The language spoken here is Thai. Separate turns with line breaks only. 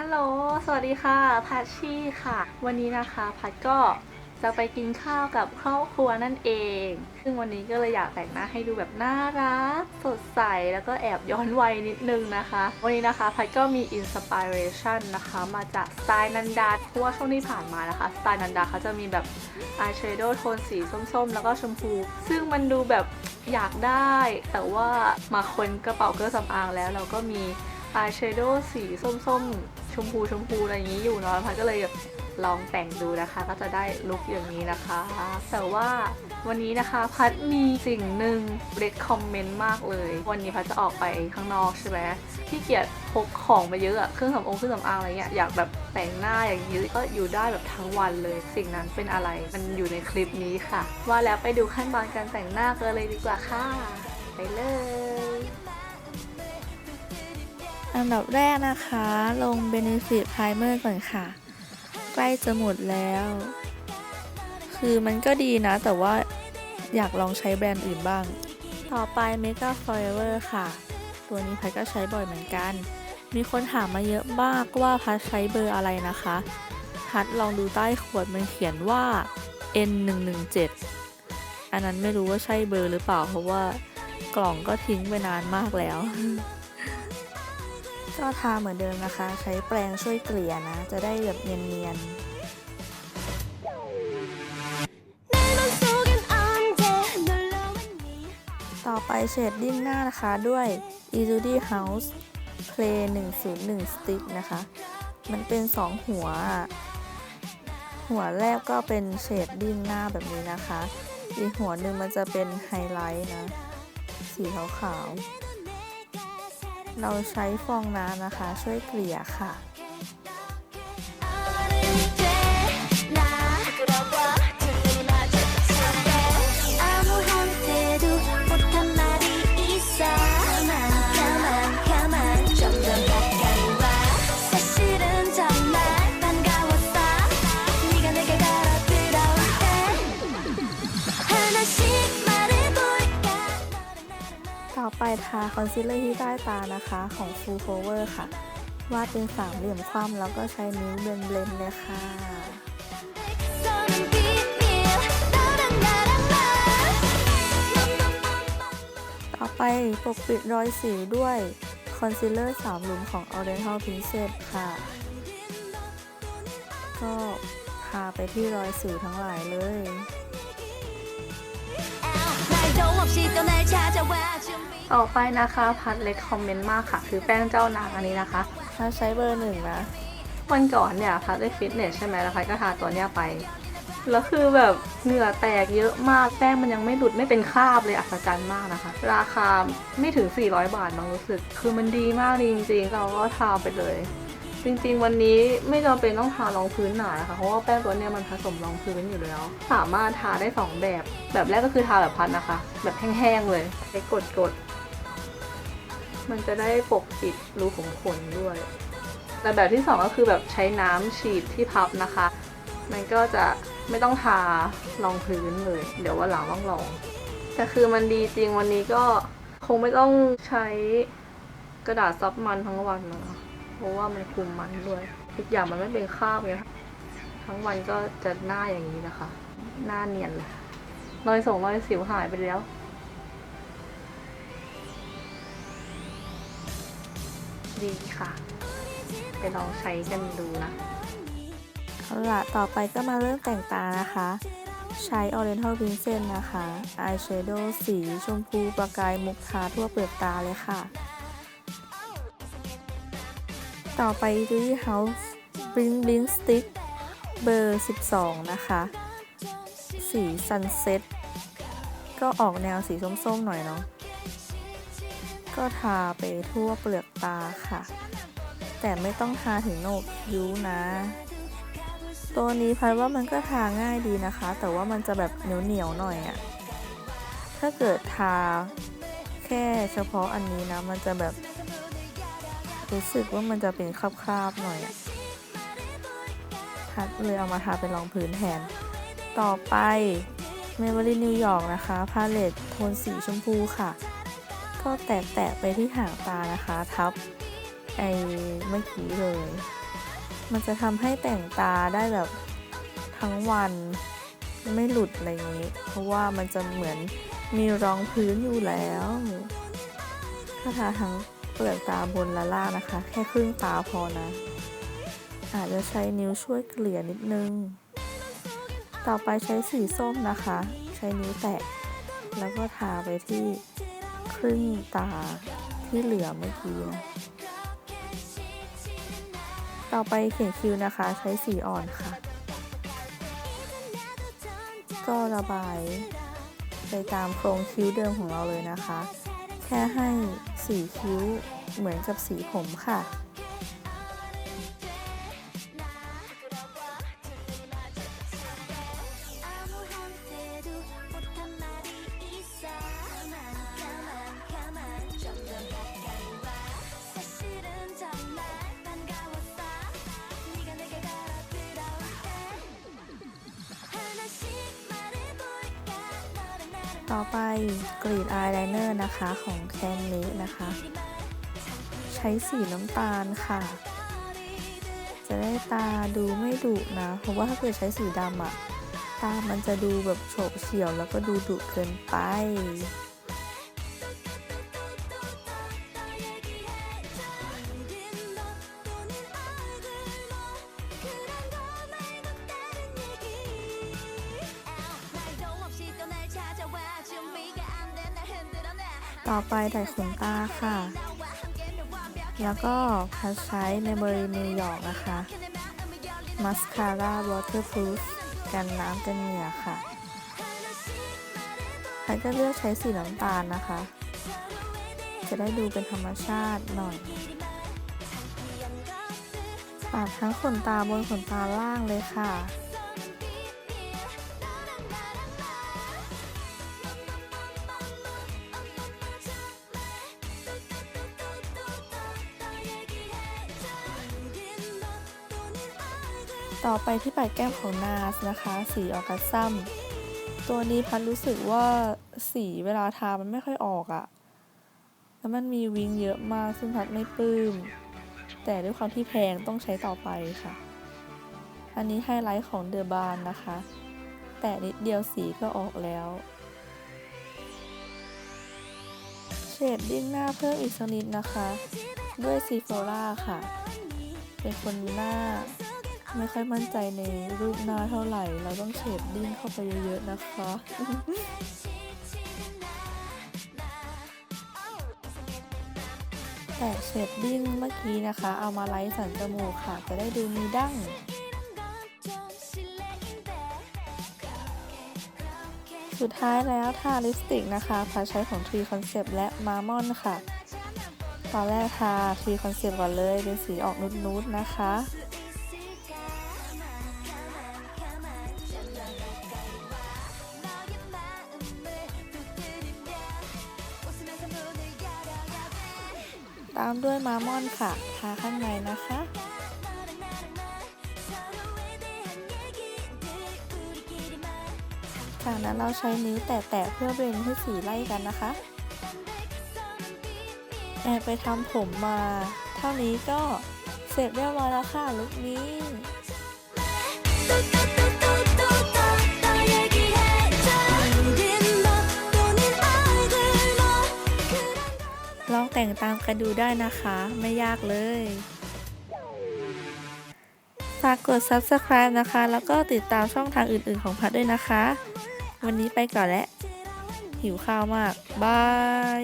ฮัลโหล สวัสดีค่ะพัชชี่ค่ะ วันนี้นะคะพัดก็จะไปกินข้าวกับครอบครัวนั่นเอง ซึ่งวันนี้ก็เลยอยากแต่งหน้าให้ดูแบบน่ารัก สดใส แล้วก็แอบย้อนวัยนิดนึงนะคะ วันนี้นะคะพัดก็มีอินสปิเรชันนะคะ มาจากสไตล์นันดา เพราะว่าช่วงที่ผ่านมานะคะ สไตล์นันดาเขาจะมีแบบอายแชโดว์โทนสีส้มๆ แล้วก็ชมพู ซึ่งมันดูแบบอยากได้ แต่ว่ามาคนกระเป๋าเครื่องสำอางแล้วเราก็มีอายแชโดว์สีส้มๆ มพูชมพูอะไรอย่างนี้อยู่เนาะพัดก็เลยลองแต่งดูนะคะ ก็จะได้ลุคอย่างนี้นะคะ แต่ว่าวันนี้นะคะพัดมีสิ่งหนึ่งเด็กคอมเมนต์มากเลย วันนี้พัดจะออกไปข้างนอกใช่ไหมที่เกียจพกของไปเยอะอะเครื่องสำอางเครื่องสำอางอะไรเงี้ยอยากแบบแต่งหน้าอย่างนี้ก็อยู่ได้แบบทั้งวันเลย สิ่งนั้นเป็นอะไรมันอยู่ในคลิปนี้ค่ะ ว่าแล้วไปดูขั้นตอนการแต่งหน้ากันเลยดีกว่าค่ะ ไปเลย
อันดับแรกนะคะ ลง Benefit Primer ก่อนค่ะ ใกล้จะหมดแล้ว คือมันก็ดีนะ แต่ว่าอยากลองใช้แบรนด์อื่นบ้าง ต่อไป Mega Forever ค่ะ ตัวนี้พัดก็ใช้บ่อยเหมือนกัน มีคนถามมาเยอะมากว่าพัดใช้เบอร์อะไรนะคะพัดลองดูใต้ขวดมันเขียนว่า N117 อันนั้นไม่รู้ว่าใช่เบอร์หรือเปล่า เพราะว่ากล่องก็ทิ้งไปนานมากแล้ว ก็ทาเหมือนเดิมนะคะ ใช้แปรงช่วยเกลี่ยนะ จะได้แบบเนียนๆต่อไปเฉดดิ้งหน้านะคะด้วย e z u d y House Play 101 Stick นะคะ มันเป็น 2 หัว หัวแรกก็เป็นเฉดดิ้งหน้าแบบนี้นะคะ อีกหัวหนึ่งมันจะเป็นไฮไลท์นะ สีขาวๆ เราใช้ฟองน้ำนะคะ ช่วยเกลี่ยค่ะ ทาคอนซีลเลอร์ที่ใต้ตานะคะของ Full Cover ค่ะ วาดเป็นสามเหลี่ยมคว่ำแล้วก็ใช้นิ้วเบลนเบนเลยค่ะต่อไปปกปิดรอยสิวด้วยคอนซีลเลอร์สามหลุมของ Oriental Princess ค่ะ ก็ทาไปที่รอยสิวทั้งหลายเลย
ต่อไปนะคะพัดเล็กคอมเมนต์มากค่ะคือแป้งเจ้านางอันนี้นะคะ
ถ้าใช้เบอร์หนึ่งนะ
วันก่อนเนี่ยพัดได้ฟิตเนสใช่ไหมแล้วพัดก็ทาตัวเนี้ยไป แล้วคือแบบเหงื่อแตกเยอะมากแป้งมันยังไม่หลุดไม่เป็นคราบเลยอัศจรรย์มากนะคะ ราคาไม่ถึง 400 บาทน้องรู้สึก คือมันดีมากจริงๆ เราก็ทาไปเลย จริงๆ วันนี้ไม่จำเป็นต้องทารองพื้นหนานะคะเพราะว่าแป้งตัวเนี้ยมันผสมรองพื้นอยู่แล้ว สามารถทาได้สองแบบ แบบแรกก็คือทาแบบพัดนะคะ แบบแห้งๆเลยใช้กดๆมันจะได้ปกปิดรูขุมขนด้วย แต่แบบที่สองก็คือแบบใช้น้ำฉีดที่พับนะคะ มันก็จะไม่ต้องทารองพื้นเลย เดี๋ยววันหลังต้องลองแต่คือมันดีจริงวันนี้ก็คงไม่ต้องใช้กระดาษซับมันทั้งวันนะ เพราะว่ามันคุมมันด้วยอีกอย่างมันไม่เป็นคราบไงทั้งวันก็จะหน้าอย่างนี้นะคะ หน้าเนียนเลยรอยส่งรอยสิวหายไปแล้วดีค่ะ ไปลองใช้กันดูนะ
เอาละต่อไปก็มาเริ่มแต่งตานะคะ ใช้ Oriental Princess นะคะ Eyeshadow สีชมพูประกายมุกทาทั่วเปลือกตาเลยค่ะ ต่อไป Beauty House Bling Bling Stick เบอร์ 12 นะคะ สี Sunset ก็ออกแนวสีส้มๆหน่อยเนาะก็ทาไปทั่วเปลือกตาค่ะ แต่ไม่ต้องทาถึงโหนกคิ้วนะ ตัวนี้พัดว่ามันก็ทาง่ายดีนะคะ แต่ว่ามันจะแบบเหนียวเหนียวๆหน่อยอะถ้าเกิดทาแค่เฉพาะอันนี้นะ มันจะแบบ รู้สึกว่ามันจะเป็นคราบๆหน่อยอะพัดเลยเอามาทาเป็นรองพื้นแทน ต่อไป Maybelline New York นะคะ พาเลตโทนสีชมพูค่ะ ก็แตะๆไปที่หางตานะคะ ทับไอ้เมื่อกี้เลย มันจะทำให้แต่งตาได้แบบทั้งวันไม่หลุดอะไรอย่างนี้ เพราะว่ามันจะเหมือนมีรองพื้นอยู่แล้ว ถ้าทาทั้ง เปลือกตาบนและล่างนะคะ แค่ครึ่งตาพอนะ อาจจะใช้นิ้วช่วยเกลี่ยนิดนึง ต่อไปใช้สีส้มนะคะ ใช้นิ้วแตะ แล้วก็ทาไปที่ครึ่งตาที่เหลือเมื่อกี้นะต่อไปเขียนคิ้วนะคะ ใช้สีอ่อนค่ะ ก็ระบายไปตามโครงคิ้วเดิมของเราเลยนะคะ แค่ให้ สีคิ้วเหมือนกับสีผมค่ะ ต่อไปกรีดอายไลเนอร์นะคะของแคนเลนะคะ ใช้สีน้ำตาลค่ะ จะได้ตาดูไม่ดุนะ เพราะว่าถ้าเกิดใช้สีดำอะตามันจะดูแบบโฉบเฉี่ยวแล้วก็ดูดุเกินไป ต่อไปดัดขนตาค่ะ แล้วก็พัชใช้ในบรินิวยอร์กนะคะมัสคาร่าวอเตอร์พ o ูฟกันน้ำกันเหงื่อค่ะพัดก็เลือกใช้สีน้ำตาลนะคะ จะได้ดูเป็นธรรมชาติหน่อยปาดทั้งขนตาบนขนตาล่างเลยค่ะ ต่อไปที่ปัดแก้มของนาสนะคะ สีออกัสซัม ตัวนี้พัดรู้สึกว่าสีเวลาทามันไม่ค่อยออกอะแล้วมันมีวิงเยอะมากซึ่งพัดไม่ปลื้ม แต่ด้วยความที่แพงต้องใช้ต่อไปค่ะ อันนี้ไฮไลท์ของเดอบานนะคะ แต่นิดเดียวสีก็ออกแล้ว เชดดิ้งหน้าเพิ่มอีกสักนิดนะคะ ด้วยซีโฟล่าค่ะ เป็นคนหน้า ไม่ค่อยมั่นใจในรูปหน้าเท่าไหร่ เราต้องเชดดิ้งเข้าไปเยอะๆนะคะแต่เชดดิ้งเมื่อกี้นะคะ เอามาไลท์สันจมูกค่ะ จะได้ดูมีดั้ง สุดท้ายแล้วทาลิปสติกนะคะพัดใช้ของ Tree Concept และ Marmon ค่ะ ตอนแรกทา Tree Concept ก่อนเลย เป็นสีออกนุดๆนะคะ ตามด้วยมามอนค่ะ ทาข้างในนะคะ จากนั้นเราใช้นิ้วแตะๆเพื่อเบรนให้สีไล่กันนะคะแอบไปทำผมมา เท่านี้ก็เสร็จเรียบร้อยแล้วค่ะลุคนี้ แต่งตามกันดูได้นะคะ ไม่ยากเลยฝากกด subscribe นะคะ แล้วก็ติดตามช่องทางอื่นๆของพัดด้วยนะคะ วันนี้ไปก่อนแล้วหิวข้าวมาก บาย